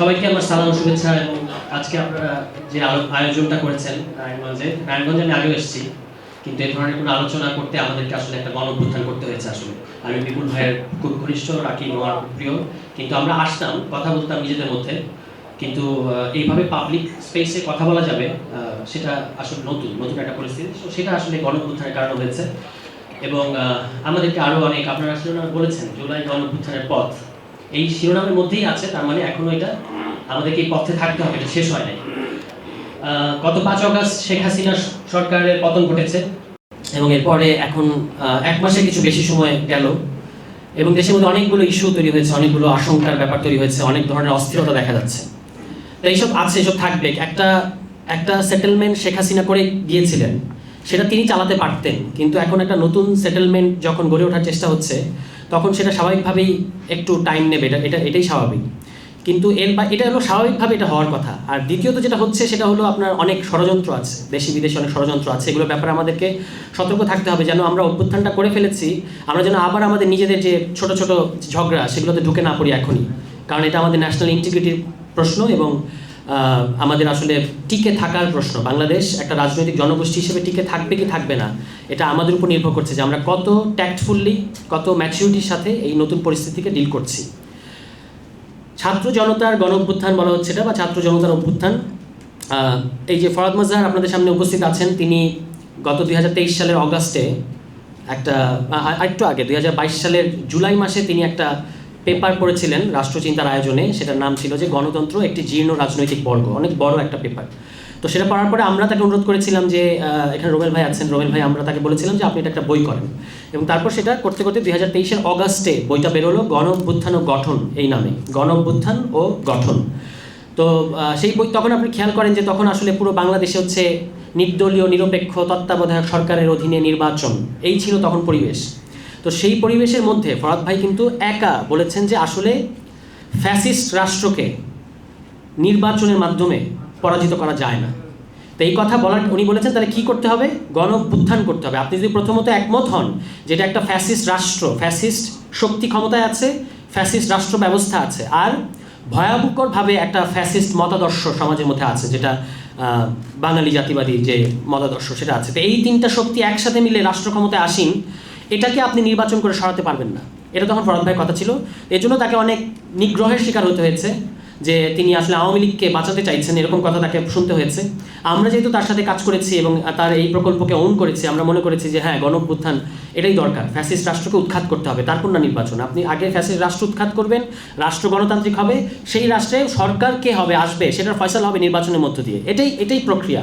সবাইকে আমার সালাম, শুভেচ্ছা এবং আজকে আপনারা যে আয়োজনটা করেছেন নারায়ণগঞ্জে নারায়ণগঞ্জে আমি আগেও এসেছি, কিন্তু এই ধরনের কোনো আলোচনা করতে আমাদেরকে আসলে একটা গণঅভ্যুত্থান করতে হয়েছে আসলে। আমি বিপুল ভাইয়ের খুব ঘনিষ্ঠ রাখি আমার প্রিয়, কিন্তু আমরা আসতাম, কথা বলতাম নিজেদের মধ্যে, কিন্তু এইভাবে পাবলিক স্পেসে কথা বলা যাবে সেটা আসলে নতুন নতুন একটা পরিস্থিতি। সেটা আসলে গণঅভ্যুত্থানের কারণ হয়েছে। এবং আমাদেরকে আরও অনেক, আপনারা শিরোনাম বলেছেন, জুলাই গণঅভ্যুত্থানের পথ। এই শিরোনামের মধ্যেই আছে, তার মানে এখনও এটা আমাদেরকে এই পথে থাকতে হবে, এটা শেষ হয় নাই। গত পাঁচ অগস্ট শেখ হাসিনা সরকারের পতন ঘটেছে এবং এরপরে এখন এক মাসে কিছু বেশি সময় গেল এবং দেশের মধ্যে অনেকগুলো ইস্যু তৈরি হয়েছে, অনেকগুলো আশঙ্কার ব্যাপার তৈরি হয়েছে, অনেক ধরনের অস্থিরতা দেখা যাচ্ছে। তো এইসব আছে এসব থাকবে। একটা একটা সেটেলমেন্ট শেখ হাসিনা করে গিয়েছিলেন, সেটা তিনি চালাতে পারতেন, কিন্তু এখন একটা নতুন সেটেলমেন্ট যখন গড়ে ওঠার চেষ্টা হচ্ছে, তখন সেটা স্বাভাবিকভাবেই একটু টাইম নেবে, এটা এটা, এটাই স্বাভাবিক। কিন্তু এর বা, এটা হলো স্বাভাবিকভাবে এটা হওয়ার কথা। আর দ্বিতীয়ত যেটা হচ্ছে, সেটা হলো আপনার অনেক ষড়যন্ত্র আছে। দেশি বিদেশি অনেক ষড়যন্ত্র আছে। এগুলোর ব্যাপারে আমাদেরকে সতর্ক থাকতে হবে যেন আমরা অভ্যুত্থানটা করে ফেলেছি। আমরা যেন আবার আমাদের নিজেদের যে ছোট ছোট ঝগড়া, সেগুলোতে ঢুকে না পড়ি এখনই। কারণ এটা আমাদের ন্যাশনাল ইন্টিগ্রিটির প্রশ্ন এবং আমাদের আসলে টিকে থাকার প্রশ্ন। বাংলাদেশ একটা রাজনৈতিক জনগোষ্ঠী হিসেবে টিকে থাকবে কি থাকবে না, এটা আমাদের উপর নির্ভর করছে যে আমরা কত ট্যাক্টফুললি কত ম্যাচিউরিটির সাথে এই নতুন পরিস্থিতিকে ডিল করছি। ছাত্র জনতার গণ অভ্যুত্থান বলা হচ্ছে এটা, বা ছাত্র জনতার অভ্যুত্থান। এই যে ফরাদ মজার আপনাদের সামনে উপস্থিত আছেন, তিনি গত দুই হাজার তেইশ সালের অগাস্টে একটা একটু আগে, দুই হাজার বাইশ সালের জুলাই মাসে তিনি একটা পেপার পড়েছিলেন রাষ্ট্রচিন্তার আয়োজনে, সেটার নাম ছিল যে গণতন্ত্র একটি জীর্ণ রাজনৈতিক বর্গ। অনেক বড় একটা পেপার। তো সেটা পড়ার পরে আমরা তাকে অনুরোধ করেছিলাম যে এখানে রোমেল ভাই আছেন, রোবেল ভাই, আমরা তাকে বলেছিলাম যে আপনি এটা একটা বই করেন। এবং তারপর সেটা করতে করতে দুই হাজার তেইশের অগাস্টে বইটা বেরোলো, গণ অভ্যুত্থান ও গঠন এই নামে। গণ অভ্যুত্থান ও গঠন। তো সেই বই তখন আপনি খেয়াল করেন যে তখন আসলে পুরো বাংলাদেশে হচ্ছে নির্দলীয়, নিরপেক্ষ, তত্ত্বাবধায়ক সরকারের অধীনে নির্বাচন। এই ছিল তখন পরিবেশ। তো সেই পরিবেশের মধ্যে ফরাদ ভাই কিন্তু একা বলেছেন যে আসলে ফ্যাসিস্ট রাষ্ট্রকে নির্বাচনের মাধ্যমে পরাজিত করা যায় না। তো এই কথা বলার উনি বলেছেন, তাহলে কি করতে হবে? গণ অভ্যুত্থান করতে হবে। আপনি যদি প্রথমত একমত হন যেটা একটা ফ্যাসিস্ট রাষ্ট্র, ফ্যাসিস্ট শক্তি ক্ষমতায় আছে, ফ্যাসিস্ট রাষ্ট্র ব্যবস্থা আছে, আর ভয়াবহকরভাবে একটা ফ্যাসিস্ট মতাদর্শ সমাজের মধ্যে আছে, যেটা বাঙালি জাতিবাদী যে মতাদর্শ সেটা আছে। তো এই তিনটা শক্তি একসাথে মিলে রাষ্ট্র ক্ষমতায় আসীন, এটাকে আপনি নির্বাচন করে সরাতে পারবেন না। এটা তখন ফরহাদ ভাইয়ের কথা ছিল। এর জন্য তাকে অনেক নিগ্রহের শিকার হতে হয়েছে। যে তিনি আসলে আওয়ামী লীগকে বাঁচাতে চাইছেন, এরকম কথা তাকে শুনতে হয়েছে। আমরা যেহেতু তার সাথে কাজ করেছি এবং তার এই প্রকল্পকে অন করেছি, আমরা মনে করেছি যে হ্যাঁ গণঅভ্যুত্থান এটাই দরকার। ফ্যাসিস্ট রাষ্ট্রকে উৎখাত করতে হবে তারপর না নির্বাচন। আপনি আগে ফ্যাসিস্ট রাষ্ট্র উৎখাত করবেন, রাষ্ট্র গণতান্ত্রিক হবে, সেই রাষ্ট্রে সরকার কে হবে আসবে, সেটার ফয়সালা হবে নির্বাচনের মধ্য দিয়ে। এটাই এটাই প্রক্রিয়া।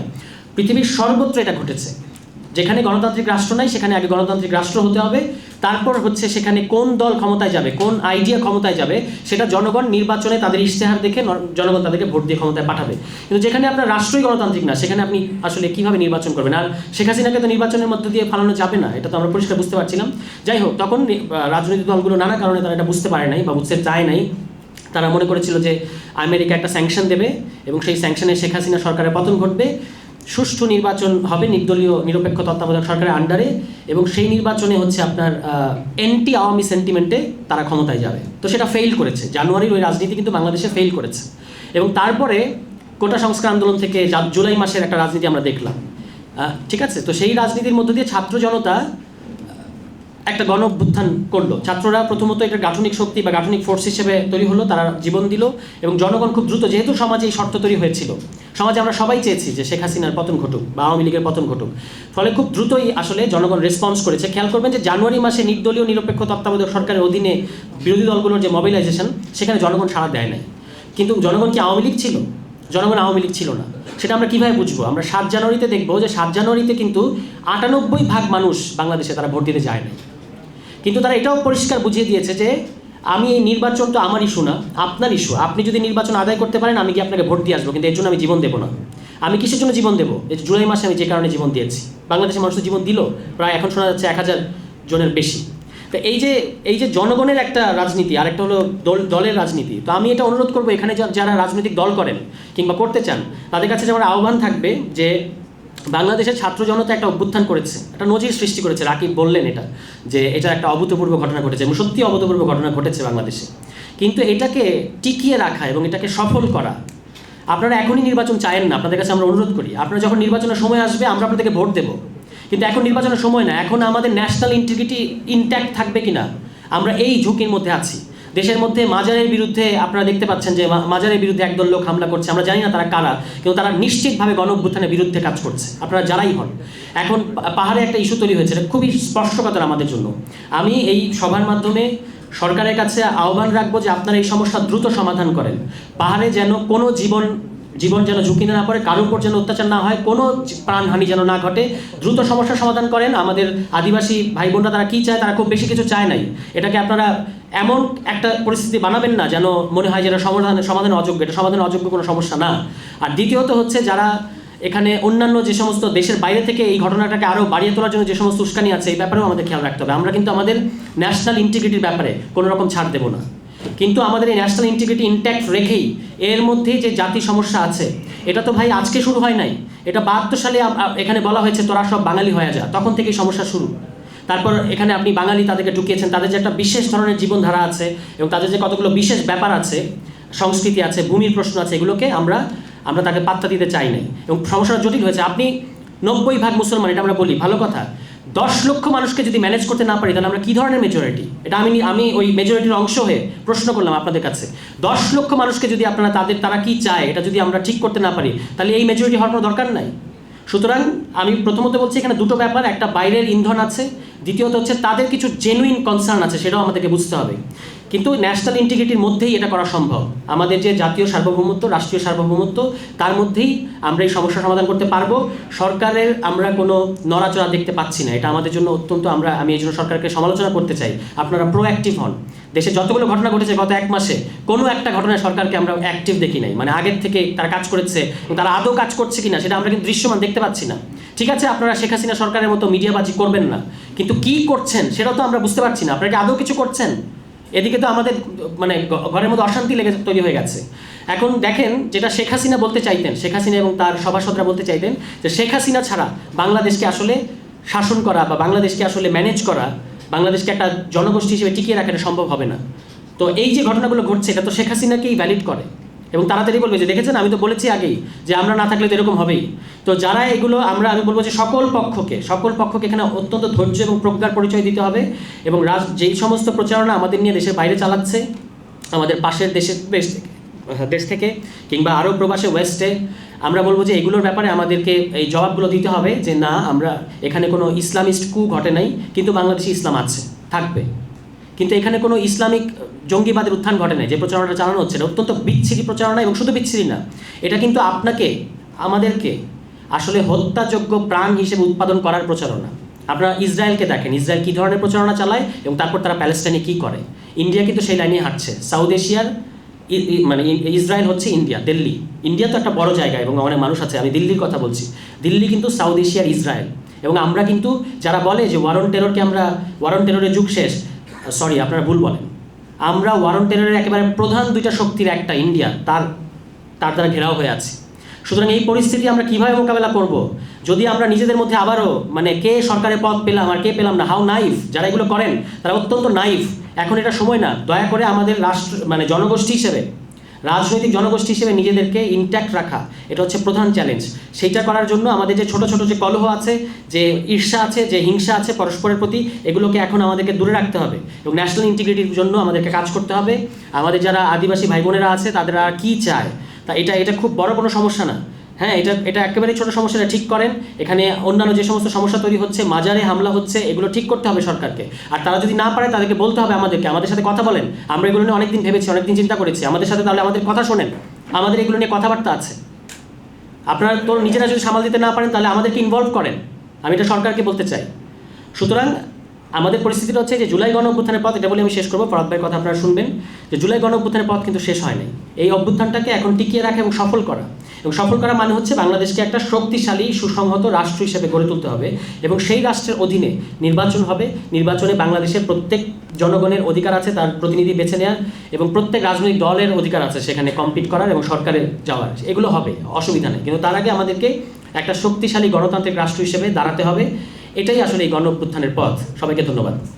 পৃথিবীর সর্বত্র এটা ঘটেছে। যেখানে গণতান্ত্রিক রাষ্ট্র নাই, সেখানে আগে গণতান্ত্রিক রাষ্ট্র হতে হবে। তারপর হচ্ছে সেখানে কোন দল ক্ষমতায় যাবে, কোন আইডিয়া ক্ষমতায় যাবে, সেটা জনগণ নির্বাচনে তাদের ইশতেহার দেখে জনগণ তাদেরকে ভোট দিয়ে ক্ষমতায় পাঠাবে। কিন্তু যেখানে আপনার রাষ্ট্রই গণতান্ত্রিক না, সেখানে আপনি আসলে কীভাবে নির্বাচন করবেন? আর শেখ হাসিনাকে তো নির্বাচনের মধ্য দিয়ে ফালানো যাবে না, এটা তো আমরা পরিষ্কার বুঝতে পারছিলাম। যাই হোক, তখন রাজনৈতিক দলগুলো নানা কারণে তারা এটা বুঝতে পারে নাই বা বুঝতে চায় নাই। তারা মনে করেছিল যে আমেরিকা একটা স্যাংশন দেবে এবং সেই স্যাংশনে শেখ হাসিনা সরকারের পতন ঘটবে। সুষ্ঠু নির্বাচন হবে নির্দলীয় নিরপেক্ষ তত্ত্বাবধায়ক সরকারের আন্ডারে এবং সেই নির্বাচনে হচ্ছে আপনার অ্যান্টি আওয়ামী সেন্টিমেন্টে তারা ক্ষমতায় যাবে। তো সেটা ফেইল করেছে। জানুয়ারির ওই রাজনীতি কিন্তু বাংলাদেশে ফেইল করেছে। এবং তারপরে কোটা সংস্কার আন্দোলন থেকে জুলাই মাসের একটা রাজনীতি আমরা দেখলাম। ঠিক আছে? তো সেই রাজনীতির মধ্য দিয়ে ছাত্র জনতা একটা গণ অভ্যুত্থান করল। ছাত্ররা প্রথমত এটা গাঠনিক শক্তি বা গাঠনিক ফোর্স হিসেবে তৈরি হলো, তারা জীবন দিল এবং জনগণ খুব দ্রুত, যেহেতু সমাজে এই শর্ত তৈরি হয়েছিল, সমাজে আমরা সবাই চেয়েছি যে শেখ হাসিনার পতন ঘটুক বা আওয়ামী লীগের পতন ঘটুক। ফলে খুব দ্রুতই আসলে জনগণ রেসপন্স করেছে। খেয়াল করবেন যে জানুয়ারি মাসে নির্দলীয় নিরপেক্ষ তত্ত্বাবধায়ক সরকারের অধীনে বিরোধী দলগুলোর যে মোবিলাইজেশন সেখানে জনগণ সাড়া দেয় নাই। কিন্তু জনগণ কি আওয়ামী লীগ ছিল? জনগণ আওয়ামী লীগ ছিল না। সেটা আমরা কীভাবে বুঝব? আমরা সাত জানুয়ারিতে দেখব যে সাত জানুয়ারিতে কিন্তু আটানব্বই ভাগ মানুষ বাংলাদেশে তারা ভোট দিতে যায় না কিন্তু তারা এটাও পরিষ্কার বুঝিয়ে দিয়েছে যে আমি এই নির্বাচন তো আমার ইস্যু না, আপনার ইস্যু আপনি যদি নির্বাচন আদায় করতে পারেন, আমি কি আপনাকে ভোট দিয়ে আসব, কিন্তু এর জন্য আমি জীবন দেবো না। আমি কিসের জন্য জীবন দেবো? এই জুলাই মাসে আমি যে কারণে জীবন দিয়েছি। বাংলাদেশের মানুষ জীবন দিল, প্রায় এখন শোনা যাচ্ছে এক হাজার জনের বেশি। তো এই যে এই যে জনগণের একটা রাজনীতি আর একটা হলো দল, দলের রাজনীতি। তো আমি এটা অনুরোধ করব, এখানে যারা রাজনৈতিক দল করেন কিংবা করতে চান, তাদের কাছে যেমন আহ্বান থাকবে যে বাংলাদেশের ছাত্র জনতা একটা অভ্যুত্থান করেছে, একটা নজির সৃষ্টি করেছে, রাকিব বললেন এটা, যে এটা একটা অভূতপূর্ব ঘটনা ঘটেছে এবং সত্যি অভূতপূর্ব ঘটনা ঘটেছে বাংলাদেশে। কিন্তু এটাকে টিকিয়ে রাখা এবং এটাকে সফল করা, আপনারা এখনই নির্বাচন চায়েন না, আপনাদের কাছে আমরা অনুরোধ করি, আপনারা যখন নির্বাচনের সময় আসবে আমরা আপনাদেরকে ভোট দেবো। কিন্তু এখন নির্বাচনের সময় না, এখন আমাদের ন্যাশনাল ইন্টিগ্রিটি ইনট্যাক্ট থাকবে কিনা, আমরা এই ঝুঁকির মধ্যে আছি। দেশের মধ্যে মাজারের বিরুদ্ধে আপনারা দেখতে পাচ্ছেন যে মাজারের বিরুদ্ধে একদল লোক হামলা করছে। আমরা জানি না তারা কারা, কিন্তু তারা নিশ্চিতভাবে গণঅভ্যুত্থানের বিরুদ্ধে কাজ করছে। আপনারা যারাই হন, এখন পাহাড়ে একটা ইস্যু তৈরি হয়েছে, এটা খুবই স্পষ্টকতার আমাদের জন্য। আমি এই সভার মাধ্যমে সরকারের কাছে আহ্বান রাখব যে আপনারা এই সমস্যা দ্রুত সমাধান করেন। পাহাড়ে যেন কোনো জীবন জীবন যেন ঝুঁকি না পড়ে, কারোর উপর যেন অত্যাচার না হয়, কোনো প্রাণহানি যেন না ঘটে, দ্রুত সমস্যার সমাধান করেন। আমাদের আদিবাসী ভাই বোনরা তারা কী চায়, তারা খুব বেশি কিছু চায় নাই। এটাকে আপনারা এমন একটা পরিস্থিতি বানাবেন না যেন মনে হয় যে এটা সমাধান সমাধান অযোগ্য, এটা সমাধান অযোগ্য কোনো সমস্যা না। আর দ্বিতীয়ত হচ্ছে যারা এখানে অন্যান্য যে সমস্ত দেশের বাইরে থেকে এই ঘটনাটাকে আরও বাড়িয়ে তোলার জন্য যে সমস্ত উস্কানি আছে, এই ব্যাপারেও আমাদের খেয়াল রাখতে হবে। আমরা কিন্তু আমাদের ন্যাশনাল ইন্টিগ্রিটির ব্যাপারে কোনো রকম ছাড় দেবো না। কিন্তু আমাদের এই ন্যাশনাল ইন্টিগ্রিটি ইনট্যাক্ট রেখেই এর মধ্যেই যে জাতি সমস্যা আছে, এটা তো ভাই আজকে শুরু হয় নাই। এটা বাহাত্তর সালে এখানে বলা হয়েছে, তোরা সব বাঙালি হয়ে যা। তখন থেকেই সমস্যা শুরু। তারপর এখানে আপনি বাঙালি তাদেরকে ঢুকিয়েছেন, তাদের যে একটা বিশেষ ধরনের জীবনধারা আছে এবং তাদের যে কতগুলো বিশেষ ব্যাপার আছে, সংস্কৃতি আছে, ভূমির প্রশ্ন আছে, এগুলোকে আমরা আমরা তাকে পাত্তা দিতে চাই নাই। এবং সমস্যাটা জটিল হয়েছে। আপনি নব্বই ভাগ মুসলমান, এটা আমরা বলি, ভালো কথা। দশ লক্ষ মানুষকে যদি ম্যানেজ করতে না পারি, তাহলে আমরা কী ধরনের মেজরিটি এটা আমি আমি ওই মেজরিটির অংশ হয়ে প্রশ্ন করলাম আপনাদের কাছে। দশ লক্ষ মানুষকে যদি আপনারা, তাদের, তারা কি চায়, এটা যদি আমরা ঠিক করতে না পারি, তাহলে এই মেজরিটি হওয়ার কোনো দরকার নাই। সুতরাং আমি প্রথমত বলছি, এখানে দুটো ব্যাপার, একটা বাইরের ইন্ধন আছে, দ্বিতীয়ত হচ্ছে তাদের কিছু জেনুইন কনসার্ন আছে, সেটাও আমাদেরকে বুঝতে হবে। কিন্তু ন্যাশনাল ইন্টিগ্রিটির মধ্যেই এটা করা সম্ভব। আমাদের যে জাতীয় সার্বভৌমত্ব, রাষ্ট্রীয় সার্বভৌমত্ব, তার মধ্যেই আমরা এই সমস্যা সমাধান করতে পারব। সরকারের আমরা কোনো নড়াচড়া দেখতে পাচ্ছি না। এটা আমাদের জন্য অত্যন্ত আমরা, আমি এই জন্য সরকারকে সমালোচনা করতে চাই। আপনারা প্রোঅ্যাক্টিভ হন। দেশে যতগুলো ঘটনা ঘটেছে গত এক মাসে, কোনো একটা ঘটনায় সরকারকে আমরা অ্যাক্টিভ দেখি নাই। মানে আগের থেকে তারা কাজ করেছে তারা আদৌ কাজ করছে কিনা, সেটা আমরা কিন্তু দৃশ্যমান দেখতে পাচ্ছি না। ঠিক আছে, আপনারা শেখ হাসিনা সরকারের মতো মিডিয়াবাজি করবেন না। কিন্তু কি করছেন সেটা তো আমরা বুঝতে পারছি না। আপনারা কি আদৌ কিছু করছেন? এদিকে তো আমাদের মানে ঘরের মধ্যে অশান্তি লেগে তৈরি হয়ে গেছে। এখন দেখেন যেটা শেখ হাসিনা বলতে চাইতেন, শেখ হাসিনা এবং তার সভাসদরা বলতে চাইতেন যে শেখ হাসিনা ছাড়া বাংলাদেশকে আসলে শাসন করা বা বাংলাদেশকে আসলে ম্যানেজ করা, বাংলাদেশকে একটা জনগোষ্ঠী হিসেবে টিকিয়ে রাখাটা সম্ভব হবে না। তো এই যে ঘটনাগুলো ঘটছে, এটা তো শেখ হাসিনাকেই ভ্যালিড করে। এবং তাড়াতাড়ি বলবে যে, দেখেছেন? আমি তো বলেছি আগেই যে আমরা না থাকলে তো এরকম হবেই। তো যারা এগুলো আমরা, আমি বলব যে সকল পক্ষকে সকল পক্ষকে এখানে অত্যন্ত ধৈর্য এবং প্রজ্ঞার পরিচয় দিতে হবে এবং রাজ, যেই সমস্ত প্রচারণা আমাদের নিয়ে দেশের বাইরে চালাচ্ছে, আমাদের পাশের দেশের দেশ থেকে দেশ থেকে কিংবা আরও প্রবাসে, ওয়েস্টে, আমরা বলব যে এগুলোর ব্যাপারে আমাদেরকে এই জবাবগুলো দিতে হবে যে, না, আমরা এখানে কোনো ইসলামিস্ট কু ঘটে নাই, কিন্তু বাংলাদেশে ইসলাম আছে, থাকবে। কিন্তু এখানে কোনো ইসলামিক জঙ্গিবাদের উত্থান ঘটে নাই। যে প্রচারণাটা চালানো হচ্ছে এটা অত্যন্ত বিচ্ছিরি প্রচারণা এবং শুধু বিচ্ছিরি না, এটা কিন্তু আপনাকে, আমাদেরকে আসলে হত্যাযোগ্য প্রাণ হিসেবে উৎপাদন করার প্রচারণা। আপনারা ইসরায়েলকে দেখেন, ইসরায়েল কী ধরনের প্রচারণা চালায় এবং তারপর তারা প্যালেস্টাইনে কী করে? ইন্ডিয়া কিন্তু সেই লাইনে হাঁটছে। সাউথ এশিয়ার মানে ইসরায়েল হচ্ছে ইন্ডিয়া, দিল্লি। ইন্ডিয়া তো একটা বড় জায়গা এবং অনেক মানুষ আছে, আমি দিল্লির কথা বলছি। দিল্লি কিন্তু সাউথ এশিয়ার ইসরায়েল। এবং আমরা কিন্তু, যারা বলে যে ওয়ারন টেররকে আমরা, ওয়ারন টেররের যুগ শেষ সরি আপনারা ভুল বলেন। আমরা ওয়ারন টেররের একেবারে প্রধান দুইটা শক্তির একটা ইন্ডিয়া তার তার দ্বারা ঘেরাও হয়ে আছে। সুতরাং এই পরিস্থিতি আমরা কীভাবে মোকাবেলা করব? যদি আমরা নিজেদের মধ্যে আবারও মানে কে সরকারের পদ পেলাম আর কে পেলাম না হাউ নাইফ যারা এগুলো করেন, তারা অত্যন্ত নাইফ এখন এটা সময় না। দয়া করে আমাদের রাষ্ট্র মানে জনগোষ্ঠী হিসেবে রাজনৈতিক জনগোষ্ঠী হিসেবে নিজেদেরকে ইনট্যাক্ট রাখা, এটা হচ্ছে প্রধান চ্যালেঞ্জ সেইটা করার জন্য আমাদের যে ছোট ছোট যে কলহ আছে, যে ঈর্ষা আছে, যে হিংসা আছে পরস্পরের প্রতি, এগুলোকে এখন আমাদেরকে দূরে রাখতে হবে এবং ন্যাশনাল ইন্টিগ্রিটির জন্য আমাদেরকে কাজ করতে হবে। আমাদের যারা আদিবাসী ভাই বোনেরা আছে আর কী চায়? তা এটা এটা খুব বড় কোনো সমস্যা না। হ্যাঁ এটা এটা একেবারেই ছোটো সমস্যাটা ঠিক করেন। এখানে অন্যান্য যে সমস্ত সমস্যা তৈরি হচ্ছে, মাজারে হামলা হচ্ছে, এগুলো ঠিক করতে হবে সরকারকে। আর তারা যদি না পারে, তাদেরকে বলতে হবে আমাদেরকে। আমাদের সাথে কথা বলেন। আমরা এগুলো নিয়ে অনেকদিন ভেবেছি, অনেকদিন চিন্তা করেছি। আমাদের সাথে তাহলে আমাদের কথা শোনেন। আমাদের এগুলো নিয়ে কথাবার্তা আছে। আপনারা তো নিজেরা যদি সামাল দিতে না পারেন, তাহলে আমাদেরকে ইনভলভ করেন। আমি এটা সরকারকে বলতে চাই। সুতরাং আমাদের পরিস্থিতিটা হচ্ছে যে, জুলাই গণ অভ্যুত্থানের পথ, এটা বলে আমি শেষ করব। ফরাদ ভাইয়ের কথা আপনারা শুনবেন যে, জুলাই গণ অভ্যুত্থানের পথ কিন্তু শেষ হয় নাই। এই অভ্যুত্থানটাকে এখন টিকিয়ে রাখা এবং সফল করা। এবং সফল করা মানে হচ্ছে বাংলাদেশকে একটা শক্তিশালী, সুসংহত রাষ্ট্র হিসেবে গড়ে তুলতে হবে এবং সেই রাষ্ট্রের অধীনে নির্বাচন হবে। নির্বাচনে বাংলাদেশের প্রত্যেক জনগণের অধিকার আছে, তার প্রতিনিধি বেছে নেওয়ার এবং প্রত্যেক রাজনৈতিক দলের অধিকার আছে সেখানে কম্পিট করার এবং সরকারে যাওয়ার। এগুলো হবে, অসুবিধা নেই। কিন্তু তার আগে আমাদেরকে একটা শক্তিশালী গণতান্ত্রিক রাষ্ট্র হিসেবে দাঁড়াতে হবে। এটাই আসলে এই গণ পথ। সবাইকে ধন্যবাদ।